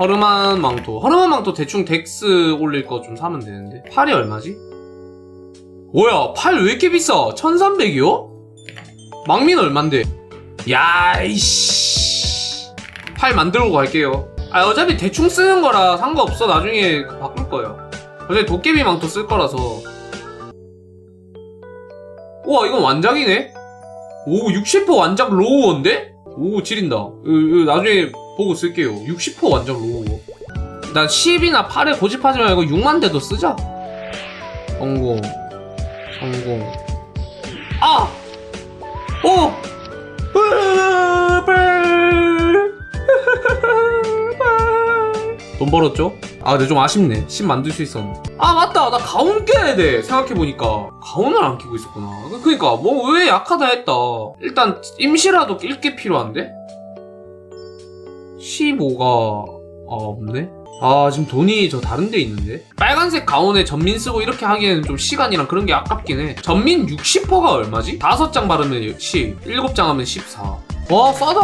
허름한 망토. 허름한 망토 대충 덱스 올릴 거 좀 사면 되는데. 팔이 얼마지? 뭐야, 팔 왜 이렇게 비싸? 1300이요? 망민 얼만데? 야, 이씨. 팔 만들고 갈게요. 아, 어차피 대충 쓰는 거라 상관없어. 나중에 바꿀 거예요. 어차피 도깨비 망토 쓸 거라서. 우와, 이건 완장이네? 오, 60% 완장 로우원데? 오, 지린다. 이거- 이거 나중에 보고 쓸게요. 60% 완장 로우원. 난 10이나 8에 고집하지 말고 6만 대도 쓰자. 성공. 성공. 아! 오! 돈 벌었죠? 아 근데 좀 아쉽네 10 만들 수 있었는데 아 맞다 나 가운 껴야 돼 생각해보니까 가운을 안 끼고 있었구나 그니까 뭐 왜 약하다 했다 일단 임시라도 낄게 필요한데 15가 아 없네? 아 지금 돈이 저 다른 데 있는데? 빨간색 가운에 전민 쓰고 이렇게 하기에는 좀 시간이랑 그런 게 아깝긴 해. 전민 60%가 얼마지? 5장 바르면 10 7장 하면 14와 싸다.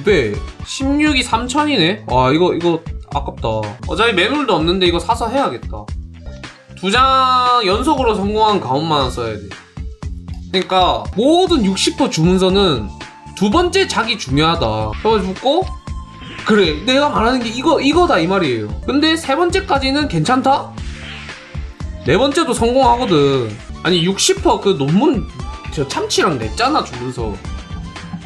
200 16이 3000이네? 와 이거 이거 아깝다. 어차피 매물도 없는데 이거 사서 해야겠다. 두 장 연속으로 성공한 가운만 써야 돼. 그러니까 모든 60% 주문서는 두 번째 작이 중요하다. 해가지고 그래 내가 말하는 게 이거 이거다 이 말이에요. 근데 세 번째까지는 괜찮다? 네 번째도 성공하거든. 아니 60%그 논문 저 참치랑 냈잖아 주문서.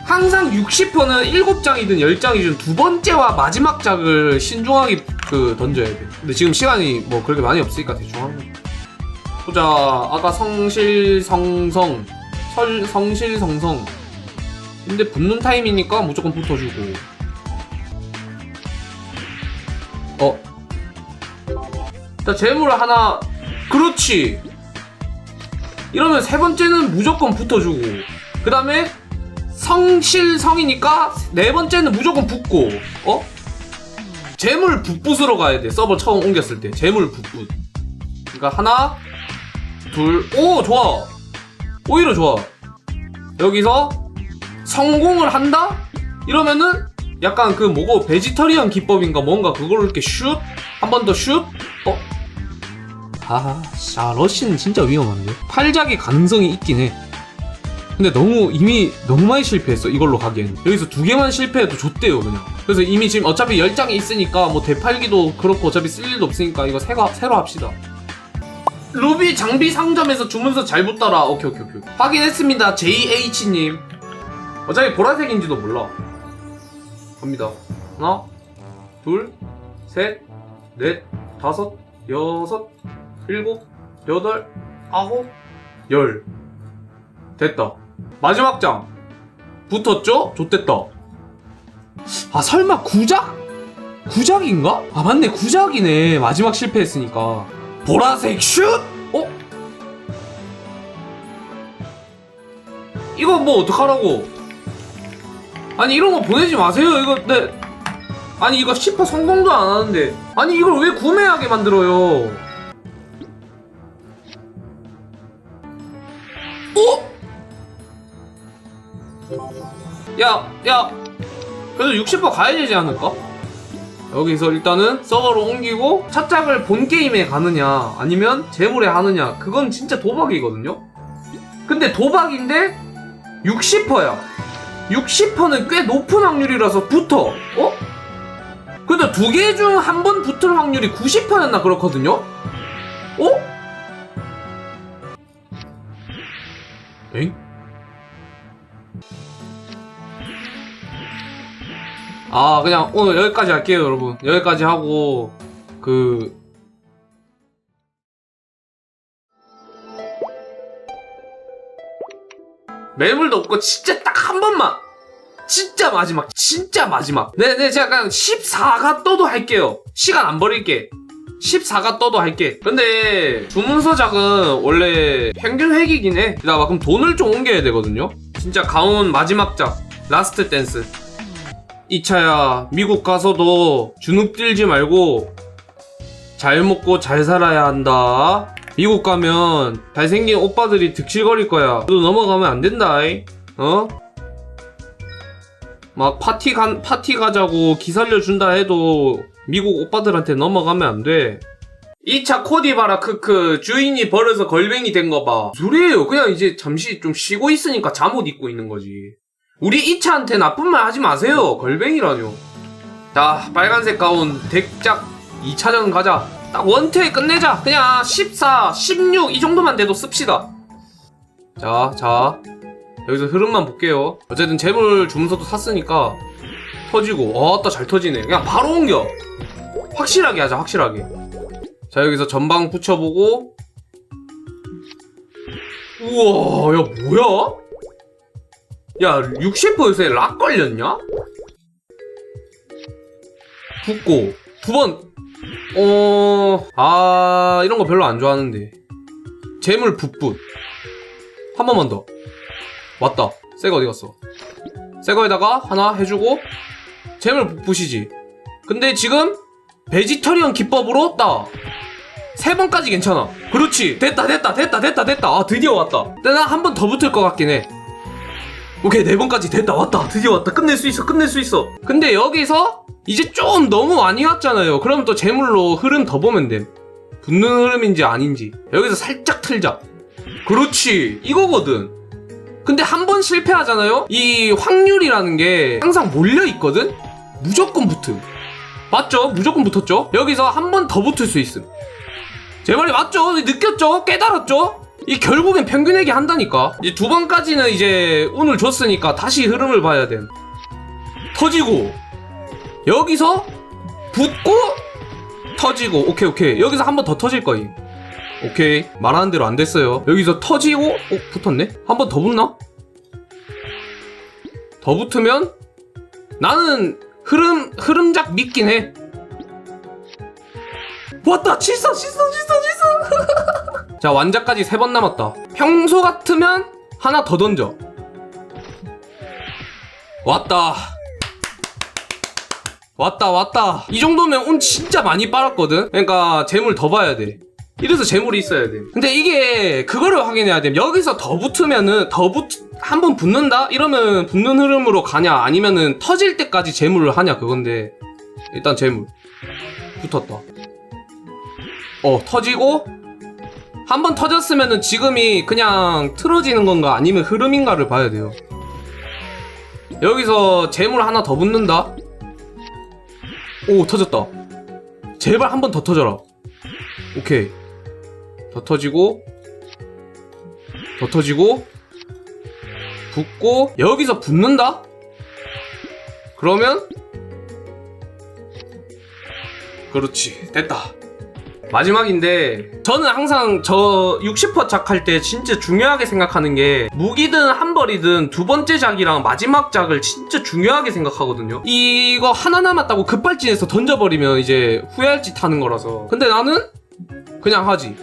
항상 60%는 7장이든 10장이든 두 번째와 마지막 작을 신중하게 그 던져야 돼. 근데 지금 시간이 뭐 그렇게 많이 없으니까 대충 하는 거야 보자. 아까 성실성성 설 성실성성. 근데 붙는 타임이니까 무조건 붙어주고 자, 재물 하나. 그렇지. 이러면 세 번째는 무조건 붙어주고. 그 다음에 성실성이니까 네 번째는 무조건 붙고. 어? 재물 붓붓으로 가야 돼. 서버 처음 옮겼을 때. 재물 붓붓. 그러니까 하나, 둘, 오, 좋아. 오히려 좋아. 여기서 성공을 한다? 이러면은 약간 그 뭐고 베지터리언 기법인가 뭔가 그걸로 이렇게 슛? 한 번 더 슛? 어? 아, 아 러시는 진짜 위험한데? 팔작의 가능성이 있긴 해. 근데 너무 이미 너무 많이 실패했어 이걸로 가기엔. 여기서 두 개만 실패해도 좋대요 그냥. 그래서 이미 지금 어차피 10장이 있으니까 뭐 대팔기도 그렇고 어차피 쓸 일도 없으니까 이거 새거, 새로 합시다. 루비 장비 상점에서 주문서 잘 붙더라. 오케이 오케이 오케이. 확인했습니다 JH님. 어차피 보라색인지도 몰라 갑니다. 하나, 둘, 셋, 넷, 다섯, 여섯, 일곱, 여덟, 아홉, 열. 됐다. 마지막 장. 붙었죠? 좋됐다. 아, 설마 구작? 구작인가? 아, 맞네. 구작이네. 마지막 실패했으니까. 보라색 슛! 어? 이거 뭐 어떡하라고? 아니 이런 거 보내지 마세요. 이거 네. 아니 이거 10% 성공도 안 하는데. 아니 이걸 왜 구매하게 만들어요? 어? 야, 야, 그래도 60% 가야 되지 않을까? 여기서 일단은 서버로 옮기고 차짝을 본 게임에 가느냐 아니면 재물에 하느냐. 그건 진짜 도박이거든요? 근데 도박인데 60%야 60%는 꽤 높은 확률이라서 붙어. 어? 근데 두 개 중 한 번 붙을 확률이 90%였나 그렇거든요? 어? 엥? 아, 그냥 오늘 여기까지 할게요, 여러분. 여기까지 하고, 그, 매물도 없고 진짜 딱 한 번만. 진짜 마지막 진짜 마지막. 네네 제가 그냥 14가 떠도 할게요. 시간 안 버릴게. 14가 떠도 할게. 근데 주문서 작은 원래 평균 획이긴 해. 나 그럼 돈을 좀 옮겨야 되거든요. 진짜 가운 마지막 작 라스트 댄스. 이차야 미국 가서도 주눅 들지 말고 잘 먹고 잘 살아야 한다 미국 가면 잘생긴 오빠들이 득실거릴 거야. 너 넘어가면 안 된다. 이. 어? 막 파티 간 파티 가자고 기 살려 준다 해도 미국 오빠들한테 넘어가면 안 돼. 2차 코디 봐라 크크 주인이 버려서 걸뱅이 된 거 봐. 소리예요. 그냥 이제 잠시 좀 쉬고 있으니까 잠옷 입고 있는 거지. 우리 2차한테 나쁜 말 하지 마세요. 걸뱅이라뇨. 자 빨간색 가운 덱작 2차전 가자. 딱 원태에 끝내자. 그냥 14, 16 이 정도만 돼도 씁시다. 자, 자. 여기서 흐름만 볼게요. 어쨌든 재물 주문서도 샀으니까 터지고 어따 잘 터지네. 그냥 바로 옮겨. 확실하게 하자, 확실하게. 자, 여기서 전방 붙여보고 우와, 야 뭐야? 야, 60%에서 락 걸렸냐? 붙고 두 번. 어, 아 이런 거 별로 안 좋아하는데. 재물 붓붓. 한 번만 더. 왔다. 새거 어디 갔어? 새거에다가 하나 해주고 재물 붓붓이지. 근데 지금 베지터리언 기법으로 따. 세 번까지 괜찮아. 그렇지. 됐다, 됐다, 됐다, 됐다, 됐다. 아, 드디어 왔다. 근데 나 한 번 더 붙을 것 같긴 해. 오케이, 네 번까지 됐다, 왔다. 드디어 왔다. 끝낼 수 있어, 끝낼 수 있어. 근데 여기서 이제 좀 너무 많이 왔잖아요. 그럼 또 재물로 흐름 더 보면 돼. 붙는 흐름인지 아닌지. 여기서 살짝 틀자. 그렇지. 이거거든. 근데 한 번 실패하잖아요? 이 확률이라는 게 항상 몰려있거든? 무조건 붙음. 맞죠? 무조건 붙었죠? 여기서 한 번 더 붙을 수 있음. 제 말이 맞죠? 느꼈죠? 깨달았죠? 이 결국엔 평균내기 한다니까. 이제 두 번까지는 이제 운을 줬으니까 다시 흐름을 봐야 돼. 터지고 여기서 붙고 터지고 오케이 오케이 여기서 한 번 더 터질 거임. 오케이 말하는 대로 안 됐어요. 여기서 터지고 어 붙었네? 한 번 더 붙나? 더 붙으면 나는 흐름 흐름작 믿긴 해. 왔다 칠사 칠사 칠사 칠사. 자 완자까지 세 번 남았다. 평소 같으면 하나 더 던져. 왔다. 왔다 왔다. 이 정도면 운 진짜 많이 빨았거든. 그러니까 재물 더 봐야 돼. 이래서 재물이 있어야 돼. 근데 이게 그거를 확인해야 돼. 여기서 더 붙으면은 더 붙, 한 번 붙는다? 이러면 붙는 흐름으로 가냐? 아니면은 터질 때까지 재물을 하냐? 그건데. 일단 재물. 붙었다. 어, 터지고, 한 번 터졌으면은 지금이 그냥 틀어지는 건가? 아니면 흐름인가를 봐야 돼요. 여기서 재물 하나 더 붙는다? 오, 터졌다. 제발 한 번 더 터져라. 오케이. 더 터지고, 더 터지고, 붙고, 여기서 붙는다? 그러면, 그렇지. 됐다. 마지막인데, 저는 항상 저 60% 작할 때 진짜 중요하게 생각하는 게, 무기든 한 벌이든 두 번째 작이랑 마지막 작을 진짜 중요하게 생각하거든요. 이거 하나 남았다고 급발진해서 던져버리면 이제 후회할 짓 하는 거라서. 근데 나는 그냥 하지.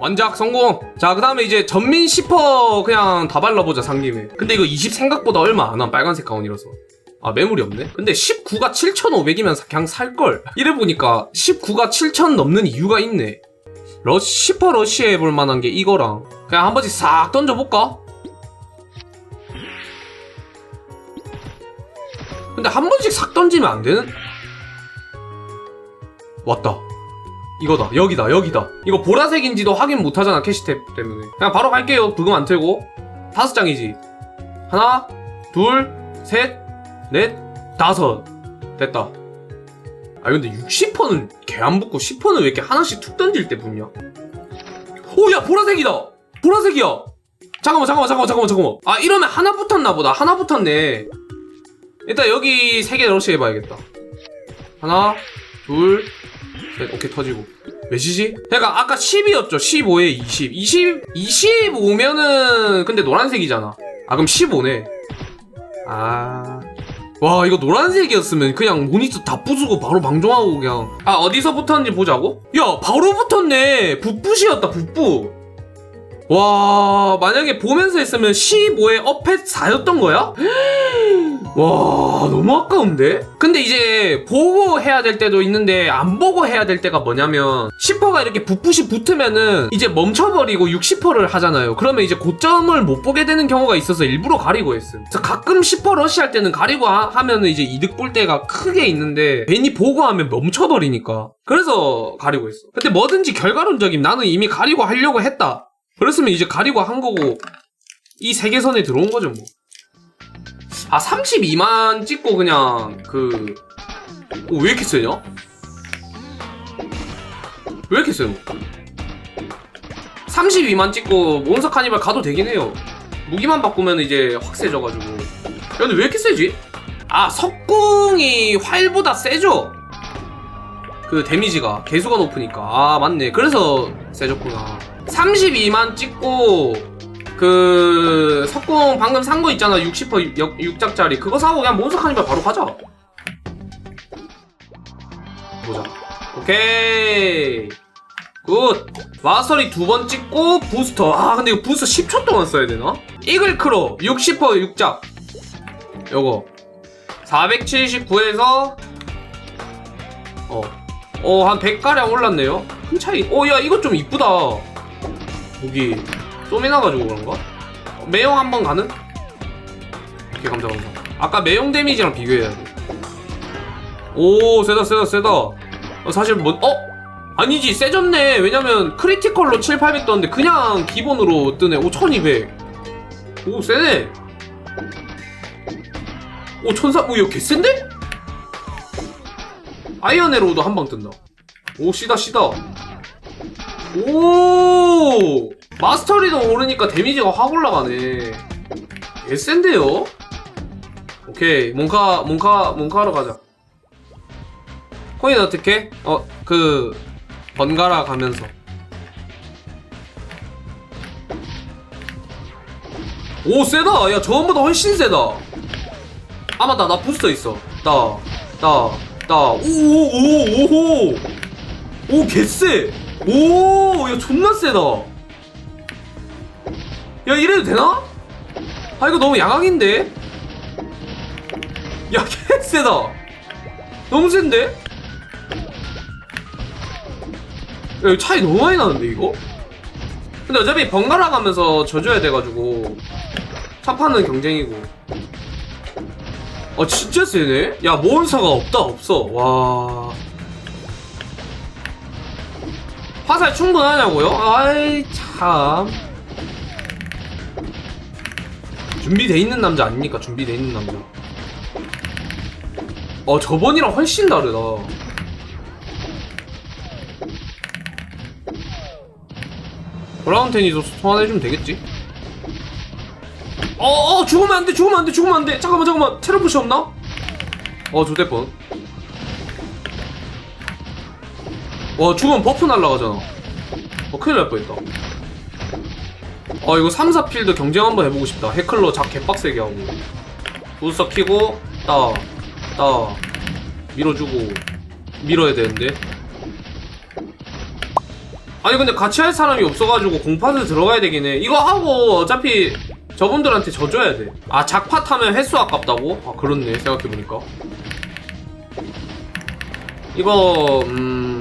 완작 성공. 자, 그 다음에 이제 전민 10% 그냥 다 발라보자, 상김에. 근데 이거 20 생각보다 얼마 안 와, 빨간색 가운이라서. 아, 매물이 없네? 근데 19가 7,500이면 그냥 살걸. 이래보니까 19가 7,000 넘는 이유가 있네. 러시, 10% 러시에 해볼 만한 게 이거랑. 그냥 한 번씩 싹 던져볼까? 근데 한 번씩 싹 던지면 안 되는? 왔다. 이거다. 여기다. 여기다. 이거 보라색인지도 확인 못 하잖아. 캐시탭 때문에. 그냥 바로 갈게요. 부금 안 틀고. 다섯 장이지. 하나, 둘, 셋, 넷, 다섯. 됐다. 아 근데 60%는 개 안 붙고 10%는 왜 이렇게 하나씩 툭 던질 때 붙냐? 오, 야, 보라색이다! 보라색이야! 잠깐만, 잠깐만, 잠깐만, 잠깐만, 잠깐만. 아, 이러면 하나 붙었나 보다. 하나 붙었네. 일단 여기 세 개 러시 해봐야겠다. 하나, 둘, 셋. 오케이, 터지고. 몇이지? 그러니까 아까 10이었죠. 15에 20. 20, 25면은 근데 노란색이잖아. 아, 그럼 15네. 아. 와, 이거 노란색이었으면 그냥 모니터 다 부수고 바로 방종하고 그냥. 아, 어디서 붙었는지 보자고? 야, 바로 붙었네. 붓붓이었다, 붓붓. 와, 만약에 보면서 했으면 15에 업햇 4였던 거야? 와 너무 아까운데? 근데 이제 보고 해야 될 때도 있는데 안 보고 해야 될 때가 뭐냐면 10%가 이렇게 붓붓이 붙으면은 이제 멈춰버리고 60%를 하잖아요. 그러면 이제 고점을 못 보게 되는 경우가 있어서 일부러 가리고 했음. 가끔 10% 러시할 때는 가리고 하, 하면은 이제 이득 볼 때가 크게 있는데 괜히 보고 하면 멈춰버리니까. 그래서 가리고 했어. 근데 뭐든지 결과론적인 나는 이미 가리고 하려고 했다 그랬으면 이제 가리고 한 거고 이 세계선에 들어온 거죠 뭐 아 32만 찍고 그냥 그... 오, 왜 이렇게 세냐? 왜 이렇게 세요? 32만 찍고 몬스터 카니발 가도 되긴 해요 무기만 바꾸면 이제 확 세져가지고 야 근데 왜 이렇게 세지? 아 석궁이 활보다 세죠? 그 데미지가 개수가 높으니까 아 맞네 그래서 세졌구나 32만 찍고 그 석궁 방금 산 거 있잖아. 60% 6작짜리. 그거 사고 그냥 몬스터 카니발 바로 가자. 보자. 오케이. 굿. 마스터리 두 번 찍고 부스터. 아 근데 이거 부스터 10초 동안 써야 되나? 이글 크로 60% 6작. 요거. 479에서 어어한 100가량 올랐네요. 큰 차이. 어야 이거 좀 이쁘다 여기 쏨이 나가지고 그런가? 어, 매용 한번 가는? 오케이 감사 감사 아까 매용 데미지랑 비교해야 돼오 세다 세다 세다. 어, 사실 뭐 어? 아니지 세졌네. 왜냐면 크리티컬로 7, 800 떴는데 그냥 기본으로 뜨네. 오 1200오 세네. 오 천사 오 이거 개센데? 아이언 에로도 한 방 뜬다. 오 시다 시다 오! 마스터리도 오르니까 데미지가 확 올라가네. 개센데요? 오케이 몽카 몽카 몽카하러 가자. 코인 어떻게? 어 그 번갈아 가면서. 오 세다! 야 저번보다 훨씬 세다. 아 맞다. 나 부스터 있어. 따 따 따 오 오 오오오 오 개쎄 오 야 존나 세다 야 이래도 되나? 아 이거 너무 양악인데? 야 개쎄다 너무 센데? 야 이거 차이 너무 많이 나는데 이거? 근데 어차피 번갈아 가면서 져줘야 돼가지고 차 파는 경쟁이고 아 진짜 세네? 야 몬스터가 없다 없어 와 화살 충분하냐고요? 아이 참 준비돼 있는 남자 아닙니까? 준비돼 있는 남자 어 저번이랑 훨씬 다르다 브라운 테니도 소환해주면 되겠지? 어어 죽으면 안돼 죽으면 안돼 죽으면 안돼 잠깐만 잠깐만 테러푸시 없나? 어 조대뻔 와 죽으면 버프 날라가잖아. 어 큰일 날 뻔했다. 어 이거 3, 4필드 경쟁 한번 해보고 싶다. 해클러 작 개빡세게 하고. 부스터 키고 따, 따 밀어주고 밀어야 되는데. 아니 근데 같이 할 사람이 없어가지고 공파드 들어가야 되긴 해. 이거 하고 어차피 저분들한테 져줘야 돼아 작파 타면 횟수 아깝다고? 아 그렇네 생각해보니까. 이거 음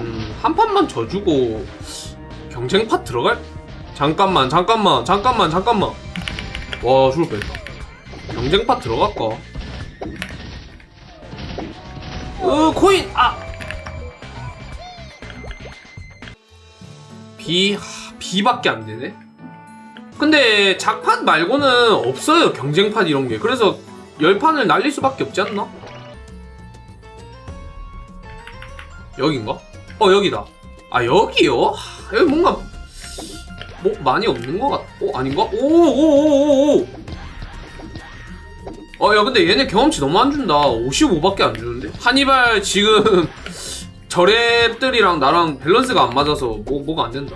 한 판만 져주고 경쟁파 들어갈? 잠깐만 잠깐만 잠깐만 잠깐만 와 죽을 뻔했다 경쟁파 들어갈까? 으 코인 아 하, B밖에 안 되네. 근데 작판 말고는 없어요 경쟁판 이런 게. 그래서 열판을 날릴 수밖에 없지 않나? 여긴가? 어 여기다. 아 여기요? 하, 여기 뭔가 뭐 많이 없는 것 같. 어 아닌가? 오오오오오. 어야 근데 얘네 경험치 너무 안 준다. 55밖에 안 주는데. 하니발 지금 저 랩들이랑 나랑 밸런스가 안 맞아서 뭐, 뭐가 안 된다.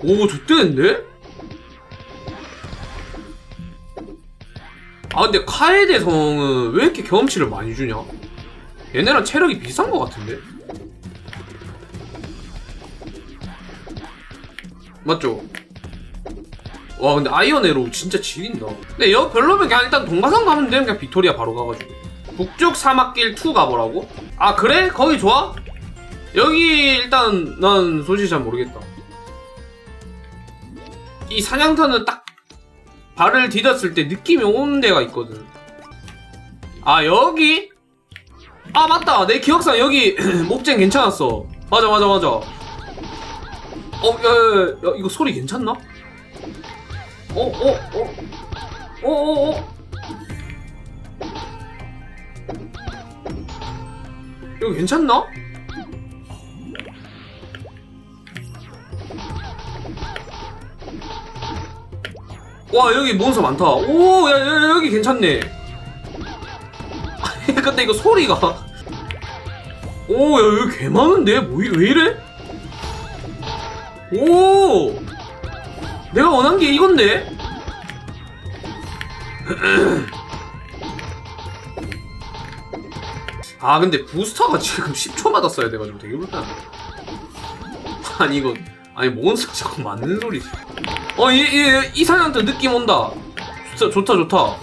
오, 좋대는데? 아, 근데 카에데 성은 왜 이렇게 경험치를 많이 주냐? 얘네랑 체력이 비슷한 것 같은데? 맞죠? 와 근데 아이언 에로 진짜 지린다 근데 여 별로면 그냥 일단 동가산 가면 돼 그냥 빅토리아 바로 가가지고 북쪽 사막길 2 가보라고? 아 그래? 거기 좋아? 여기 일단 난 솔직히 잘 모르겠다 이 사냥터는 딱 발을 디뎠을 때 느낌이 오는 데가 있거든 아 여기? 아 맞다 내 기억상 여기 목쟁 괜찮았어 맞아 맞아 맞아 어 야 야 야 야, 이거 소리 괜찮나? 어, 어, 어, 어, 어, 어. 이거 괜찮나? 와 여기 몬스터 많다. 오, 야, 야 여기 괜찮네. 근데 이거 소리가. 오, 야 여기 개 많은데? 뭐, 이- 왜 이래? 오, 내가 원한 게 이건데? 아 근데 부스터가 지금 10초마다 써야 돼가지고 되게 불편하네 아니 이거 아니 몬스터 자꾸 맞는 소리지 어이 이, 이 사냥한테 느낌 온다. 진짜 좋다 좋다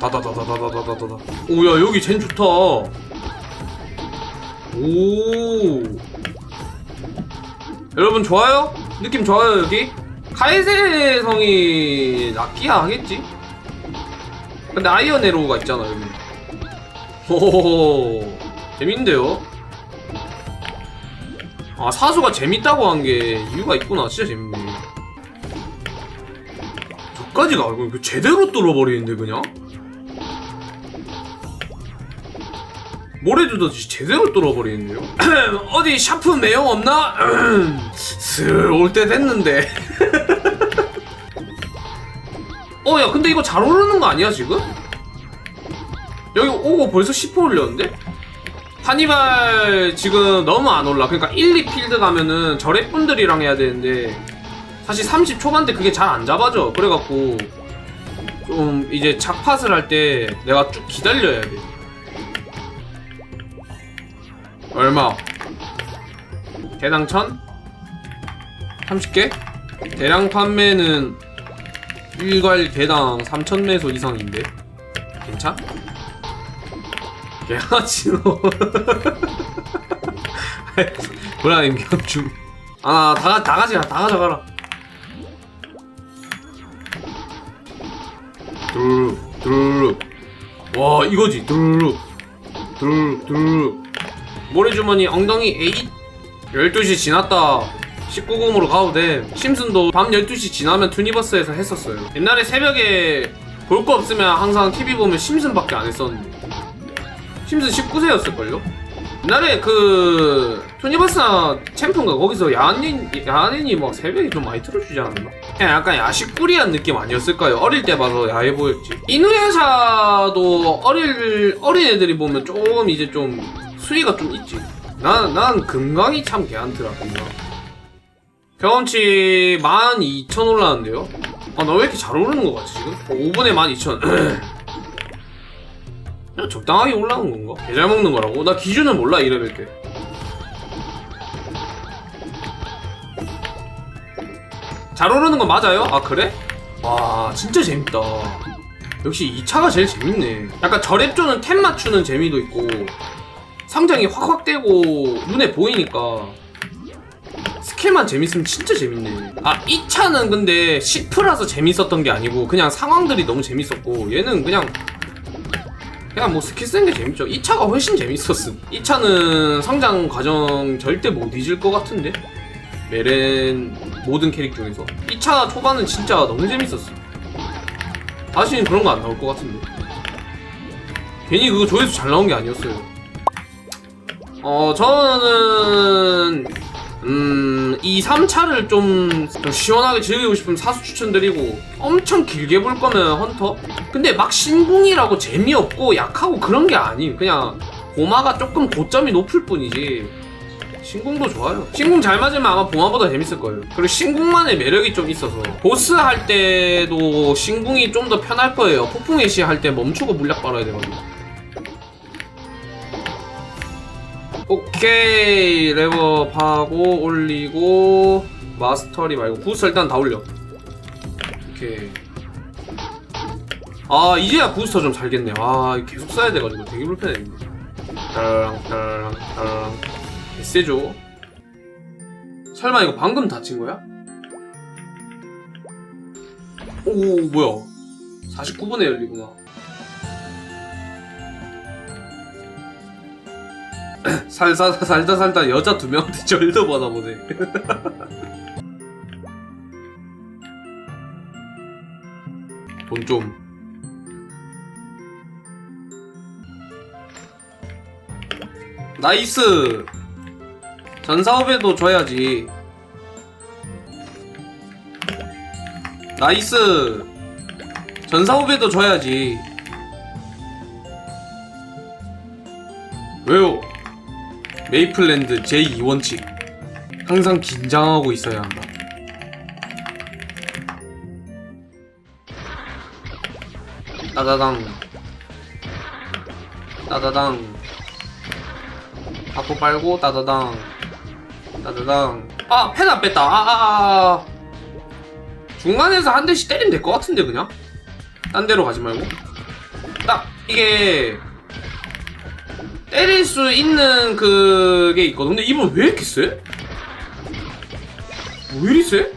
다다다다다다다다다. 오야 여기 젠 좋다. 오 여러분 좋아요? 느낌 좋아요 여기? 카이세 성이 낫기야 하겠지? 근데 아이언 에로우가 있잖아 여기 호호호 재밌는데요? 아 사수가 재밌다고 한 게 이유가 있구나 진짜 재밌네 저까지 가 이거 제대로 뚫어버리는데 그냥? 모래주듯이 제대로 뚫어버리는데요? 어디 샤프 매형 없나? 슬올 때 됐는데 어 야 근데 이거 잘 오르는 거 아니야 지금? 여기 오고 벌써 10% 올렸는데? 하니발 지금 너무 안 올라. 그러니까 1, 2필드 가면은 저랩분들이랑 해야 되는데 사실 30 초반대 그게 잘 안 잡아져. 그래갖고 좀 이제 작팟을 할 때 내가 쭉 기다려야 돼. 얼마? 개당 천? 30개? 대량 판매는 일괄 개당 3,000매소 이상인데 괜찮? 개같이 너 브라임 경주 아, 다, 다 가져가, 다 가져가라. 두루룩, 두루룩. 와, 이거지. 두루룩, 두루룩, 두루룩. 모래주머니 엉덩이 에잇. 12시 지났다. 19금으로 가도 돼. 심슨도 밤 12시 지나면 투니버스에서 했었어요. 옛날에 새벽에 볼 거 없으면 항상 TV 보면 심슨밖에 안 했었는데. 심슨 19세였을걸요? 옛날에 그 투니버스나 챔프인가 거기서 야한인 야한인이 막 새벽에 좀 많이 틀어주지 않았나? 그냥 약간 야식꾸리한 느낌 아니었을까요? 어릴 때 봐서 야해 보였지. 이누야샤도 어릴 어린 애들이 보면 조금 이제 좀 수위가 좀 있지. 난, 난 금강이 참 개한트라 금강. 경험치 12,000 올라왔는데요? 아, 나 왜 이렇게 잘 오르는 것 같지, 지금? 어, 5분에 12,000. 그냥 적당하게 올라간 건가? 개 잘 먹는 거라고? 나 기준을 몰라, 이래뵐 때. 잘 오르는 건 맞아요? 아, 그래? 와, 진짜 재밌다. 역시 이 차가 제일 재밌네. 약간 저랩조는 템 맞추는 재미도 있고, 상장이 확확 되고, 눈에 보이니까, 스킬만 재밌으면 진짜 재밌네. 아, 이 차는 근데 10%라서 재밌었던 게 아니고, 그냥 상황들이 너무 재밌었고, 얘는 그냥, 그냥 뭐 스킬 쓰는 게 재밌죠. 이 차가 훨씬 재밌었음. 이 차는 성장 과정 절대 못 잊을 것 같은데? 메렌 모든 캐릭 중에서. 이 차 초반은 진짜 너무 재밌었어. 다시는 그런 거 안 나올 것 같은데. 괜히 그거 조회수 잘 나온 게 아니었어요. 어, 저는, 음, 이 3차를 좀, 좀 시원하게 즐기고 싶으면 사수 추천드리고, 엄청 길게 볼 거면 헌터? 근데 막 신궁이라고 재미없고 약하고 그런 게 아니에요. 그냥 고마가 조금 고점이 높을 뿐이지. 신궁도 좋아요. 신궁 잘 맞으면 아마 보마보다 재밌을 거예요. 그리고 신궁만의 매력이 좀 있어서 보스 할 때도 신궁이 좀 더 편할 거예요. 폭풍 애쉬 할때 멈추고 물약 빨아야 되거든요. 오케이 레버업하고 올리고 마스터리 말고 부스 일단 다 올려 오케이. 아 이제야 부스터 좀 살겠네. 아 계속 써야 돼가지고 되게 불편해. 따랑 따랑 따랑. 세죠. 설마 이거 방금 다친 거야? 오 뭐야? 49분에 열리구나. 살다 살다 살다 여자 두 명한테 절도 받아보네. 돈 좀. 나이스. 전사업에도 줘야지. 나이스. 전사업에도 줘야지. 왜요? 메이플랜드 제2원칙. 항상 긴장하고 있어야 한다. 따다당. 따다당. 바포 빨고 따다당. 따다당. 아, 펜안 뺐다. 아, 아, 아, 아. 중간에서 한 대씩 때리면 될 것 같은데, 그냥? 딴 데로 가지 말고. 딱, 이게, 때릴 수 있는 그게 있거든. 근데 이분 왜 이렇게 세? 왜 이리 세?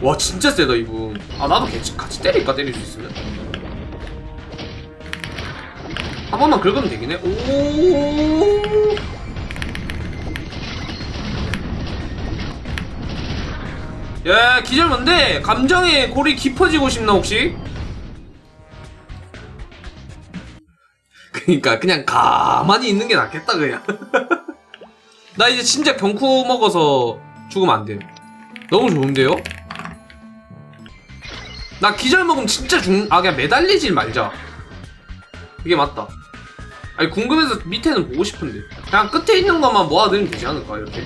와 진짜 세다 이분. 아 나도 같이, 같이 때릴까 때릴 수 있으면. 한 번만 긁으면 되긴 해. 오. 야 기절 뭔데? 감정의 골이 깊어지고 싶나 혹시? 그니까 그냥 가만히 있는 게 낫겠다 그냥 나 이제 진짜 경쿠 먹어서 죽으면 안 돼. 너무 좋은데요? 나 기절 먹으면 진짜 죽, 아, 그냥 매달리질 말자. 이게 맞다. 아니, 궁금해서 밑에는 보고 싶은데. 그냥 끝에 있는 것만 모아두면 되지 않을까, 이렇게.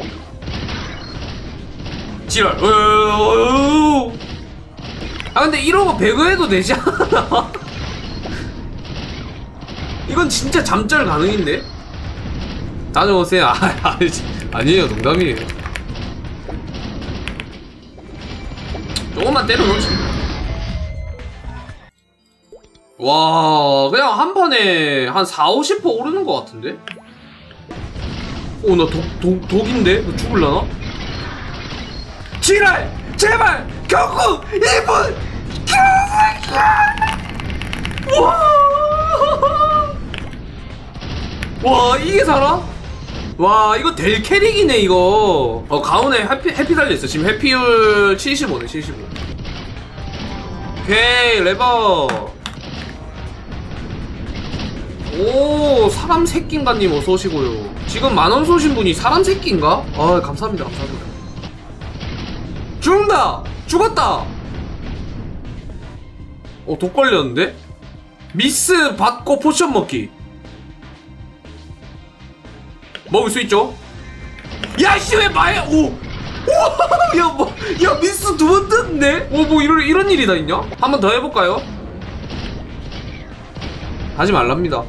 지랄. 어어어어. 아, 근데 이러고 배그해도 되지 않아? 이건 진짜 잠절 가능인데? 다녀오세요. 아, 아니, 아니에요. 농담이에요. 조금만 때려놓지. 와, 그냥 한 판에 한 4, 50% 오르는 것 같은데? 오, 나 독, 독, 독인데? 나 죽을라나? 지랄! 제발! 경고! 1분! 경고! 와! 와 이게 살아? 와 이거 될 캐릭이네 이거. 어 가운에 해피, 해피 달려있어. 지금 해피율 75네 75 오케이 레버. 오 사람 새끼인가님 어서 오시고요. 지금 만원 쏘신 분이 사람 새끼인가? 아 감사합니다 감사합니다. 죽는다! 죽었다! 어독 걸렸는데? 미스 받고 포션 먹기 먹을 수 있죠? 야, 씨, 왜 마야, 오! 야, 뭐, 야, 미스 두번 떴네? 오, 뭐, 이런, 이런 일이 다 있냐? 한번 더 해볼까요? 하지 말랍니다.